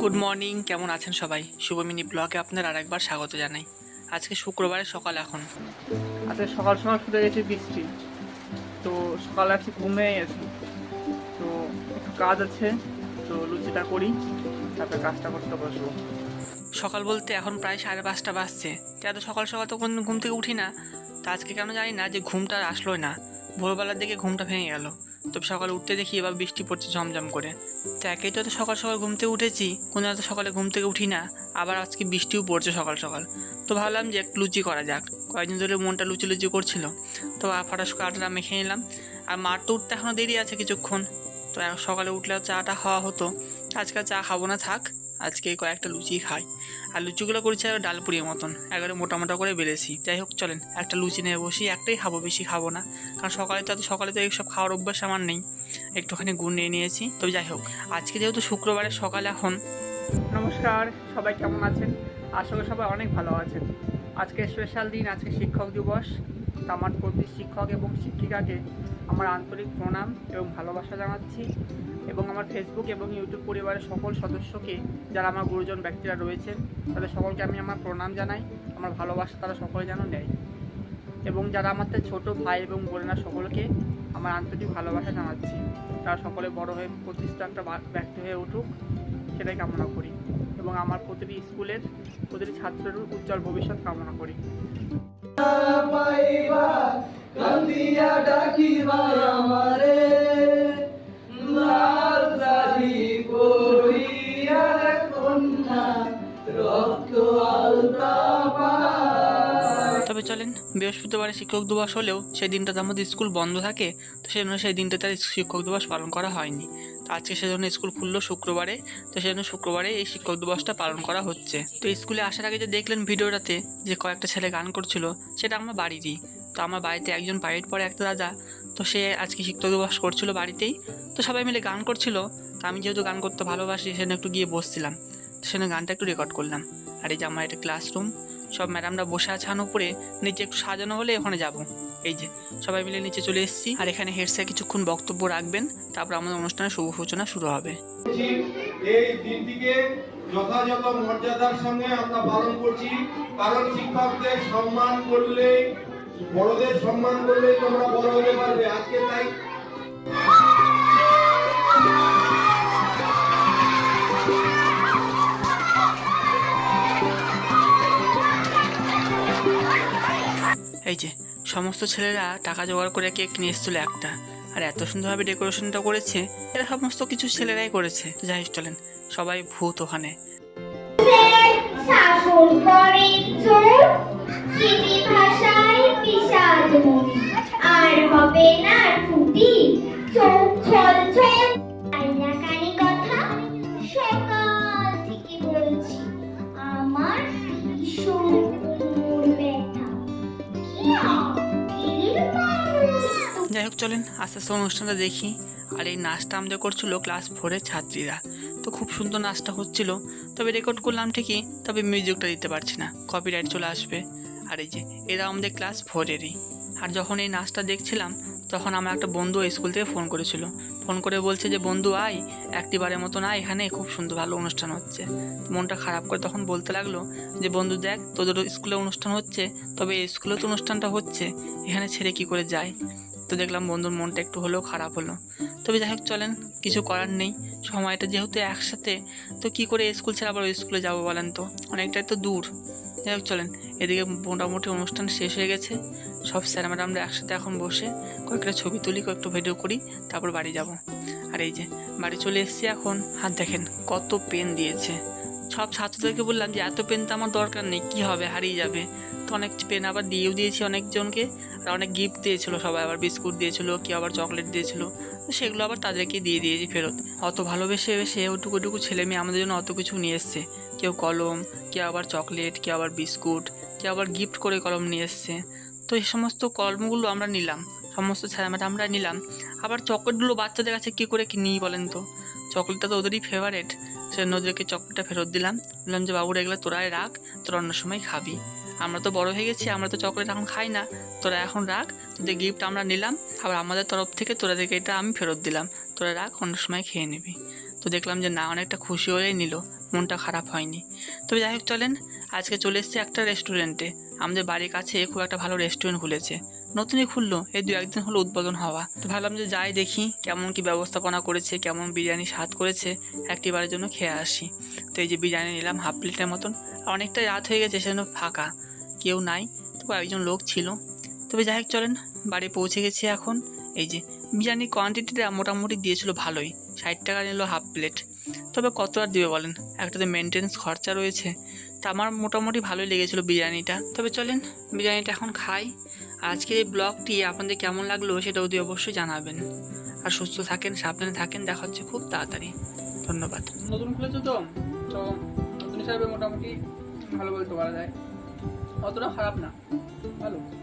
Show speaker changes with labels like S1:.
S1: Good morning কেমন আছেন সবাই? শুভমিনী ব্লগে আপনার আর একবার স্বাগত জানাই। আজকে শুক্রবারের সকাল এখন।
S2: আজকে সকাল সকাল শুরু গেছে বৃষ্টি। তো সকাল আজকে ঘুমে গেছি। তো একটু কাজ আছে তো লুচিটা করি তারপরে কাজটা করতে বসবো।
S1: সকাল বলতে এখন প্রায় সাড়ে পাঁচটা বাজছে। তো এত সকাল সকাল তো কোনো ঘুম থেকে উঠি না। তা আজকে কেন জানি না যে ঘুমটা আসলোই না। ভোরবেলার দিকে ঘুমটা ভেঙে গেল। তবে সকালে উঠতে দেখি এবার বৃষ্টি পড়ছে ঝমঝম করে। তো একেই তো সকাল সকাল ঘুম থেকে উঠেছি, কোনো এত সকালে ঘুম থেকে উঠি না, আবার আজকে বৃষ্টিও পড়ছে সকাল সকাল। তো ভাবলাম যে একটু লুচি করা যাক। কয়েকদিন ধরে মনটা লুচি লুচি করছিল। তো ফটাস করে মেখে নিলাম। আর মার তো উঠতে এখনও দেরি আছে কিছুক্ষণ। তো সকালে উঠলেও চাটা খাওয়া হতো। আজকে চা খাব না, থাক। আজকে কয়েকটা লুচি খাই। আর লুচিগুলো করেছি আর ডাল ডালপুরির মতন। একেবারে মোটা মোটা করে বেলেছি। যাই হোক, চলেন। একটা লুচি নিয়ে বসি। একটাই খাব, বেশি খাব না। কারণ সকালে তো সকালে তো এইসব খাওয়ার অভ্যাস আমার নেই। একটুখানি গুড় নিয়ে নিয়েছি। তবে যাই হোক, আজকে যেহেতু শুক্রবারের সকাল এখন।
S2: নমস্কার, সবাই কেমন আছেন? আসলে সবাই অনেক ভালো আছেন। আজকে স্পেশাল দিন, আজকে শিক্ষক দিবস। আমার প্রতি শিক্ষক এবং শিক্ষিকাকে আমার আন্তরিক প্রণাম এবং ভালোবাসা জানাচ্ছি এবং আমার ফেসবুক এবং ইউটিউব পরিবারের সকল সদস্যকে, যারা আমার গুরুজন ব্যক্তিরা রয়েছেন, তাদের সকলকে আমি আমার প্রণাম জানাই, আমার ভালোবাসা তারা সকলে যেন নেয়। এবং যারা আমাদের ছোট ভাই এবং বোনেরা সকলকে আমার আন্তরিক ভালোবাসা জানাচ্ছি। তারা সকলে বড় হয়ে প্রতিষ্ঠিত একটা ব্যক্তি হয়ে উঠুক, সেটাই কামনা করি। এবং আমার প্রতিটি স্কুলের প্রতিটি ছাত্রের উজ্জ্বল ভবিষ্যৎ কামনা করি।
S3: কান্দিয়া লাল কন্যা, রক্ত আলতা
S1: তবে চলেন, বৃহস্পতিবারে শিক্ষক দিবস হলেও সেই দিনটাতে আমাদের স্কুল বন্ধ থাকে, তো সেই জন্য সেই দিনটাতে আর শিক্ষক দিবস পালন করা হয়নি। তো আজকে সেজন্য স্কুল খুললো শুক্রবারে, তো সেই জন্য শুক্রবারে এই শিক্ষক দিবসটা পালন করা হচ্ছে। তো স্কুলে আসার আগে যে দেখলেন ভিডিওটাতে যে কয়েকটা ছেলে গান করছিল, সেটা আমার বাড়িরই। তো আমার বাড়িতে একজন বাড়ির পরে একটা দাদা, তো সে আজকে শিক্ষক দিবস করছিল বাড়িতেই। তো সবাই মিলে গান করছিল। তো আমি যেহেতু গান করতে ভালোবাসি সেখানে একটু গিয়ে বসছিলাম। তো সেখানে গানটা একটু রেকর্ড করলাম। আর এই যে আমার একটা ক্লাসরুম সব ম্যাডামরা বসে আছে আন উপরে নিচে একটু সাজানো হলে ওখানে যাব। এই যে, সবাই মিলে নিচে চলে এসেছি। আর এখানে হেড স্যার কিছুক্ষণ বক্তব্য রাখবেন, তারপর আমাদের অনুষ্ঠানের শুভ সূচনা শুরু হবে।
S4: এই দিনটিকে যথাযথ মর্যাদার সঙ্গে আমরা পালন করছি, কারণ শিক্ষকদের সম্মান করলে বড়দের সম্মান করলে তোমরা বড় হতে পারবে আজকে তাই।
S1: এই যে সমস্ত ছেলেরা টাকা জোগাড় করে কেক নিয়ে এসেছিল একটা। আর এত সুন্দরভাবে ডেকোরেশনটা করেছে এরা সমস্ত কিছু ছেলেরাই করেছে। তো যাই চলেন সবাই ভূত ওখানে।
S5: শাসন করে
S1: চলেন আস্তে আস্তে অনুষ্ঠানটা দেখি। আর এই নাচটা আমাদের করছিল ক্লাস ফোরের ছাত্রীরা। তো খুব সুন্দর নাচটা হচ্ছিল। তবে রেকর্ড করলাম ঠিকই, তবে মিউজিকটা দিতে পারছি না। কপিরাইট চলে আসবে। আর এই যে এরা আমাদের ক্লাস ফোরেরই আর যখন এই নাচটা দেখছিলাম, তখন আমার একটা বন্ধু স্কুল থেকে ফোন করেছিল। ফোন করে বলছে যে, বন্ধু, আয়। একটিবারের মতো না, এখানে খুব সুন্দর ভালো অনুষ্ঠান হচ্ছে। মনটা খারাপ করে তখন বলতে লাগল যে, বন্ধু, দেখ তোদের স্কুলে অনুষ্ঠান হচ্ছে, তবে স্কুলে তো অনুষ্ঠানটা হচ্ছে। এখানে ছেড়ে কি করে যায়? তো দেখলাম বন্ধুর মনটা একটু হলেও খারাপ হলো। তবে যাই হোক, চলেন, কিছু করার নেই। সময়টা যেহেতু একসাথে, তো কি করে স্কুল ছেড়ে আবার স্কুলে যাব বলেন তো? অনেকটাই তো দূর। যাই হোক, চলেন, এদিকে মোটামুটি অনুষ্ঠান শেষ হয়ে গেছে। সব স্যার ম্যাডামরা একসাথে এখন বসে কয়েকটা ছবি তুলি, কয়েকটা ভিডিও করি, তারপর বাড়ি যাব। আর এই যে, বাড়ি চলে এসেছি এখন। হাত দেখেন, কত পেন দিয়েছে। সব ছাত্রদেরকে বললাম যে, এত পেন তো আমার দরকার নেই, কি হবে? হারিয়ে যাবে। তো অনেক পেন আবার দিয়েও দিয়েছি অনেকজনকে। অনেক গিফট দিয়েছিল সবাই, আবার বিস্কুট দিয়েছিল কেউ আবার চকলেট দিয়েছিল। সেগুলো আবার তাদেরকে দিয়ে দিয়েছি ফেরত। অত ভালোবেসে বেসে ওটুকুটুকু ছেলে মেয়ে আমাদের জন্য অত কিছু নিয়ে এসছে। কেউ কলম, কেউ আবার চকলেট কেউ আবার বিস্কুট, কেউ আবার গিফট করে কলম নিয়ে এসছে। তো এই সমস্ত কলমগুলো আমরা নিলাম। সমস্ত ছেলে মেয়েরা আমরা নিলাম। আবার চকলেটগুলো বাচ্চাদের কাছে কী করে কি নিই বলেন তো? চকলেটটা তো ওদেরই ফেভারেট সেজন্য ওদেরকে চকলেটটা ফেরত দিলাম। বললাম যে, বাবুরা, এগুলো তোরাই রাখ, তোরা অন্য সময় খাবি। আমরা তো বড় হয়ে গেছি, আমরা তো চকলেট এখন খাই না। তোরা এখন রাখ, তোদের গিফট আমরা নিলাম, আবার আমাদের তরফ থেকে তোরাদেরকে এটা আমি ফেরত দিলাম। তোরা রাখ, অন্য সময় খেয়ে নিবি। তো দেখলাম যে না, অনেকটা খুশি হয়েই নিল, মনটা খারাপ হয়নি। তবে যাই হোক, চলেন, আজকে চলে এসেছি একটা রেস্টুরেন্টে আমাদের বাড়ির কাছে খুব একটা ভালো রেস্টুরেন্ট খুলেছে। নতুনই খুললো, এই দু একদিন হলো উদ্বোধন হওয়া। তো ভাবলাম যে যাই দেখি, কেমন কি ব্যবস্থাপনা করেছে, কেমন বিরিয়ানি স্বাদ করেছে, একটিবারের জন্য খেয়ে আসি। তো এই যে বিরিয়ানি নিলাম, হাফ প্লেটের মতন। অনেকটা রাত হয়ে গেছে, সেজন্য ফাঁকা। কেউ নাই তবু একজন লোক ছিল। তবে যাই হোক, চলেন, বাড়ি পৌঁছে গেছি এখন। এই যে বিরিয়ানির কোয়ান্টিটিটা মোটামুটি দিয়েছিল ভালোই, ষাট টাকা নিল হাফ প্লেট তবে কত আর দিবে বলেন? একটাতে মেনটেন্স খরচা রয়েছে। তা আমার মোটামুটি ভালোই লেগেছিল বিরিয়ানিটা। তবে চলেন, বিরিয়ানিটা এখন খাই। আজকের এই ব্লগটি আপনাদের কেমন লাগল সেটা অতি অবশ্যই জানাবেন। আর সুস্থ থাকেন, সাবধানে থাকেন, দেখা হচ্ছে খুব তাড়াতাড়ি। ধন্যবাদ।
S2: নতুন খুলেছো তো? তো নতুন হিসাবে মোটামুটি ভালো বলতে পারা যায়। অতটা খারাপ না। ভালো।